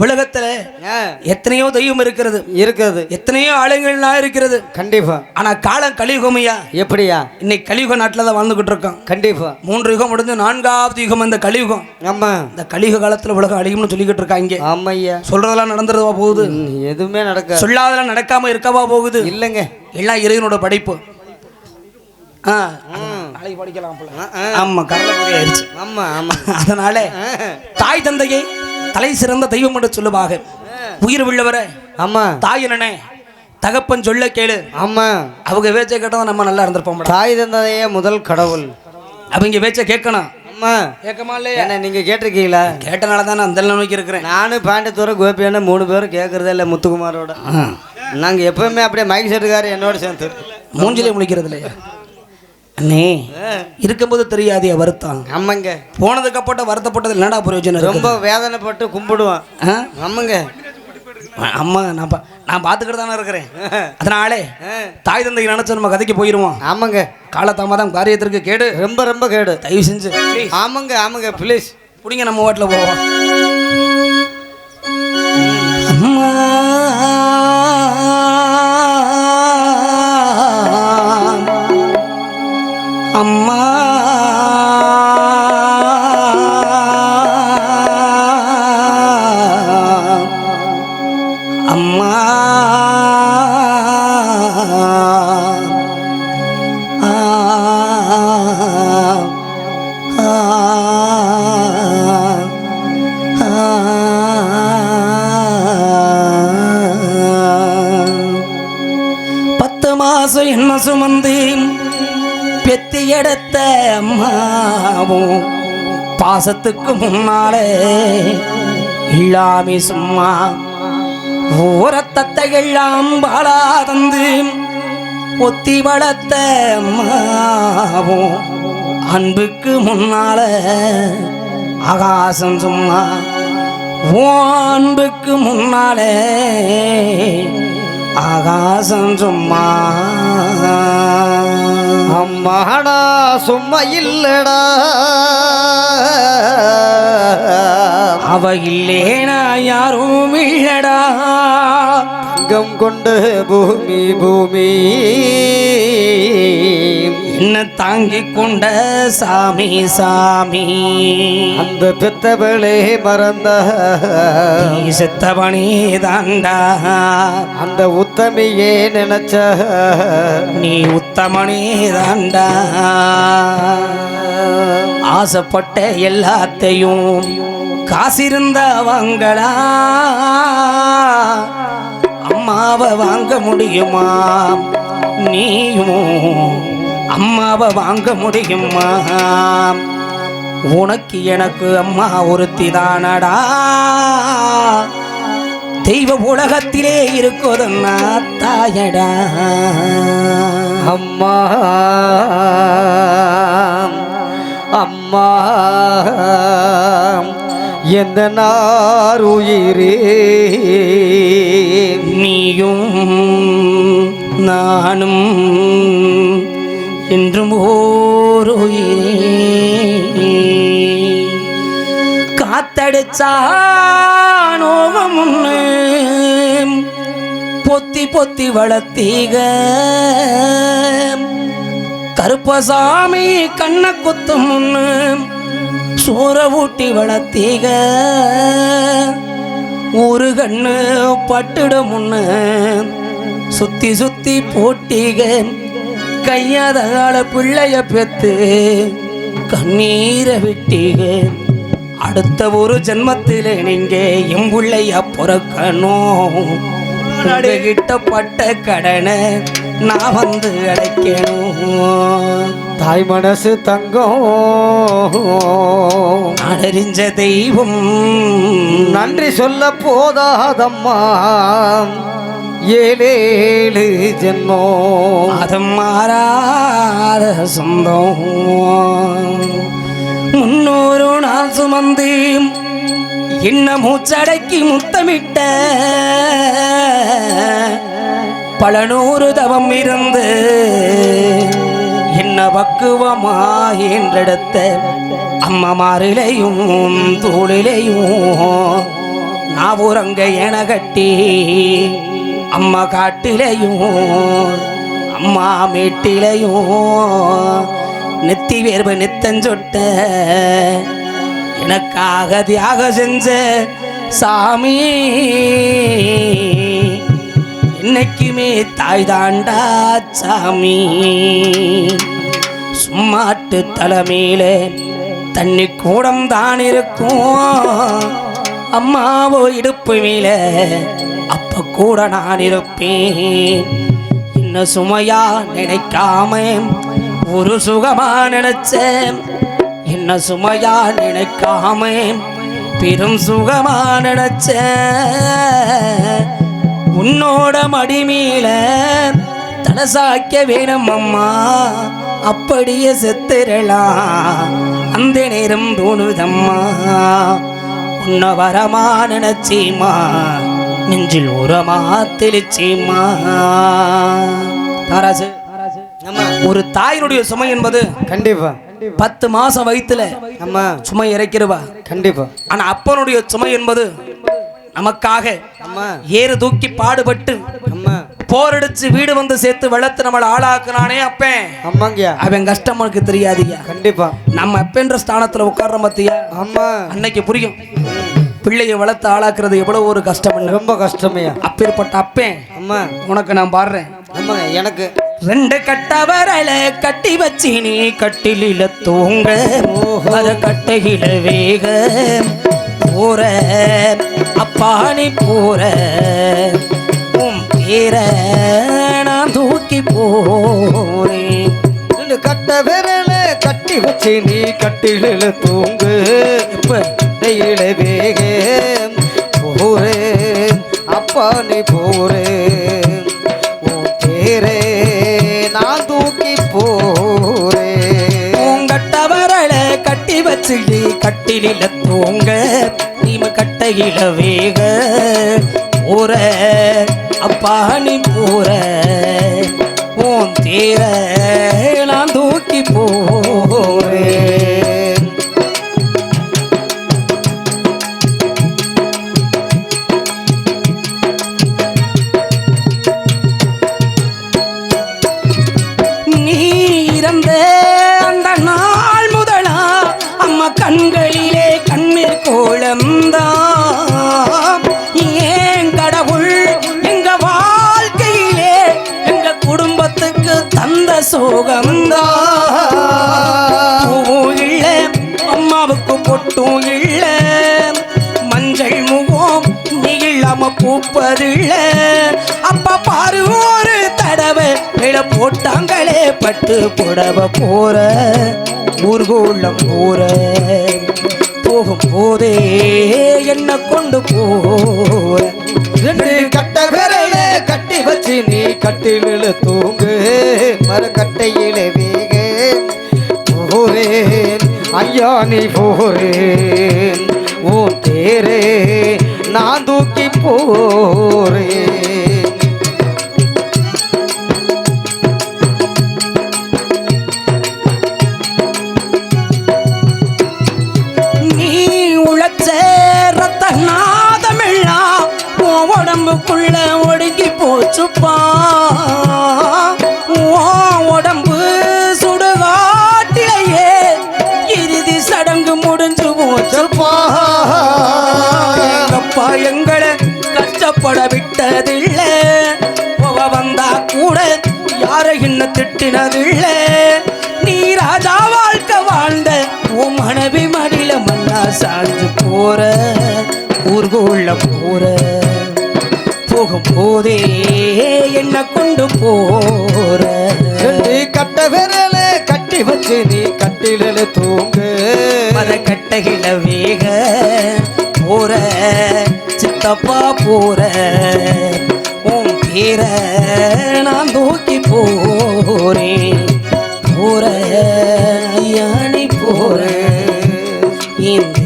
உலகத்துல எத்தனையோ தெய்வம் இருக்கிறது. இருக்கிறது. எத்தனையோ ஆலயங்கள்லாம் இருக்கிறது. கண்டிப்பா. ஆனா காலம் கலியுகமையா. எப்படியா? இன்னைக்கு கலியுக நாட்டில் தான் வாழ்ந்துகிட்டு இருக்கோம். கண்டிப்பா. மூன்று யுகம் முடிஞ்சு நான்காவது யுகம் இந்த கலியுகம். ஆமா. இந்த கலியுக காலத்துல உலகம் அழியும்னு சொல்லிக்கிட்டு இருக்காங்க ஆமையா சொல்றதெல்லாம் நடந்துருவா போகுது. எதுவுமே நடக்க சொல்லாதெல்லாம் நடக்காம இருக்கவா போகுது. இல்லைங்க. எல்லாம் இறைவனோட படைப்பு. ஆ. நாளைக்கு படிக்கலாம். ஆமா பொடி ஆயிடுச்சு ஆமா ஆமா அதனால தாய் தந்தையை தலை சிறந்த தெய்வம் என்று சொல்லுவாங்க உயிர் உள்ளவரை ஆமா. தாய் என்னனே தகப்பன் சொல்ல கேளு. ஆமா. அவங்க பேச்சை கேட்டா நம்ம நல்லா இருந்திருப்போம் தாய் தந்தையே முதல் கடவுள். அவங்க பேச்சை கேட்கணும். ஆமா. கேட்கமா இல்லையா? என்ன நீங்க கேட்டிருக்கீங்களா? கேட்டனால தான் நான் அந்த நோக்கி இருக்கிறேன். நானும் பாண்டித்தூர கோபியான மூணு பேரும் கேட்கறதே இல்லை முத்துக்குமாரோட. நாங்க எப்பவுமே அப்படியே மைக் செட்டுக்காரு என்னோட சேர்ந்து. மூஞ்சிலே முழிக்கிறது இல்லையா அண்ணே இருக்கும்போது தெரியாதே வருத்தம். ஆமாங்க. போனதுக்கு அப்புறம் வருத்தப்பட்டது என்னடா பிரயோஜனம் ரொம்ப வேதனைப்பட்டு கும்பிடுவான்? ஆமாங்க. அம்மா நான் நான் பார்த்துக்கிட்டு தானே இருக்கிறேன். அதனாலே தாய் தந்தை நினைச்சு நம்ம கதைக்கு போயிருவோம். ஆமாங்க. காலதாமதம் காரியத்திற்கு கேடு. ரொம்ப ரொம்ப கேடு. தயவு செஞ்சு. ஆமாங்க ஆமாங்க ப்ளீஸ் புடிங்க நம்ம வாட்டில் போவோம். பெத்தி எடுத்த அம்மாவும் பாசத்துக்கு முன்னாலே இல்லாமி சும்மா ஊரத்தத்தை எல்லாம் பாலா தந்து ஒத்தி வளர்த்த அம்மாவும் அன்புக்கு முன்னால ஆகாசம் சும்மா அன்புக்கு முன்னாலே ஆகாசம் சும்மா. அம்மாடா சும்மா இல்லடா. அவ இல்லேனா யாரும் இல்லடா. தங்கம் கொண்டு பூமி பூமி. என்ன தாங்கிக் கொண்ட சாமி சாமி. அந்த பெத்தவளே மறந்த. நீ செத்தவனே தாண்டா. அந்த உத்தமியே நினைச்ச. நீ உத்தமனே தாண்டா. ஆசைப்பட்ட எல்லாத்தையும் காசிருந்த வாங்கடா அம்மாவை வாங்க முடியுமா? நீயும் அம்மாவை வாங்க முடியுமா? உனக்கு எனக்கு அம்மா ஒருத்தி தானடா தெய்வ உலகத்திலே இருக்குதுன்னா தாயடா. அம்மா அம்மா. எந்த நாருயிரே நீயும் நானும் என்றும் ஓருயிரே உயிரே. பொத்தி பொத்தி வளர்த்தீக. கருப்பசாமி கண்ண குத்தும் முன்னு. சோற ஊட்டி வளர்த்தீக. ஒரு கண்ணு பட்டுடும் முன்னு. சுத்தி சுத்தி போட்டீக. கையாதால பிள்ளைய பெத்து கண்ணீரை விட்டீக. அடுத்த ஒரு ஜென்மத்திலே நீங்க எம்புள்ளைய பிறக்கணும். கிட்ட பட்ட கடனை நான் வந்து அடைக்கணும் தாய் மனசு தங்கம். அடறிஞ்ச தெய்வம். நன்றி சொல்ல போதாதம்மா. ஏழேழு ஜென்மம். அதம் மாறாத சொந்தம். முன்னூறு நாள் சுமந்து என்ன மூச்சடக்கி முத்தமிட்ட. பல நூறு தவம் இருந்து என்ன பக்குவமாகின்றெடுத்த அம்மமாரிலையும் தூளிலையும் நாவூரங்க என கட்டி அம்மா காட்டிலையும் அம்மா மேட்டிலையும் நெத்தி வேர்வை நித்தஞ்சொட்ட எனக்காக தியாக செஞ்ச சாமி. என்னைக்குமே தாய் தாண்டா சாமி. சும்மாட்டு தலைமையில தண்ணி கூடம் தான் இருக்கும். அம்மாவோ இடுப்பு மேல அப்ப கூட நான் இருப்பேன். என்ன சுமையா நினைக்காம ஒரு சுகமா நினைச்சேன். என்ன சுமையா நினைக்காம பெரும் சுகமா நினைச்சேன். உன்னோட மடிமீல தலசாக்க வேணும் அம்மா அப்படியே செத்துரலாம். அந்த நேரம் தோணுதம்மா. உன்னை வரமா நினைச்சீமா நெஞ்சில் உரமா தெளிச்சீமா தாராசு ஒரு தாயினுடைய சுமை என்பது கண்டிப்பா. பத்து மாசம் வயித்துல ஆமா. சுமை இறைக்கிறவா? கண்டிப்பா. ஆனா அப்பனுடைய சுமை என்பது நமக்காக அம்மா. ஏறு தூக்கி பாடுபட்டு அம்மா. போரடிச்சு வீடு வந்து சேர்த்து வளர்த்து நம்மளை ஆளாக்குனானே அப்பேன் அம்மாங்கய்யா. அவன் கஷ்டம் உனக்கு தெரியாதுயா கண்டிப்பா. நம்ம அப்பன்ற ஸ்தானத்துல உட்கார்ற பத்தியா அம்மா. அன்னைக்கு புரியும். பிள்ளையை வளர்த்து ஆளாக்குறது எவ்வளவு ஒரு கஷ்டம் ரொம்ப கஷ்டமையா அப்பேற்பட்ட அப்பேன் அம்மா. உனக்கு நான் பாடுறேன். ஆமாங்க எனக்கு. ரெண்டு கட்டவரல கட்டி வச்சு நீ கட்டிலில தூங்க. அத கட்டையில வேக. போற அப்பா நீ போற உன் பேர நான் தூக்கி போறேன். கட்ட விரல கட்டி வச்சு நீ கட்டில தூங்கு இப்ப வேக போறேன் அப்பா நீ போறேன் உன் பேரே நான் தூக்கி போறேன் பூங்கட்டவரல கட்டி வச்சு நீ கட்டிலில தூங்க கட்டையில வேக ஊற அப்பா நீ போற உன் தேர நான் தூக்கி போ சோகம்தான். பூவும் இல்ல அம்மாவுக்கு பொட்டும் இல்ல. மஞ்சள் முகம் நீ இல்லாம பூப்பதில்ல. அப்பா பாரு ஒரு தடவை விழ போட்டாங்களே பட்டு புடவை போற. ஊர்கோளம் போற. போகும் போதே என்ன கொண்டு போற. ரெண்டு கட்ட விரல கட்டி வச்சு கட்டிலில் தூங்கு மரக்கட்டையில வேக. போறேன் ஐயா நீ போறேன் ஓ தேரே நான் தூக்கி போறேன். உடம்புக்குள்ள ஒடுங்கி போச்சுப்பா. உன் உடம்பு சுடுகாட்டிலேயே இறுதி சடங்கு முடிஞ்சு போச்சுப்பா. எங்கப்பா எங்களை கஷ்டப்பட விட்டதில்லை. அவ வந்தா கூட யாரை இன்னும் திட்டினதில்லை. நீ ராஜா வாழ்க்கை வாழ்ந்த உன் மனைவி மடியில மண்ணா சாஞ்சு போற ஊர்கோள்ள போற. போகும் போதே என்ன கொண்டு போற? கட்ட விரல கட்டி வச்சு நீ கட்டில தூங்கு. மத கட்டையில வேக போற சித்தப்பா போற. உன் பேர நான் தூக்கி போறேன். போற நீ போற. பேர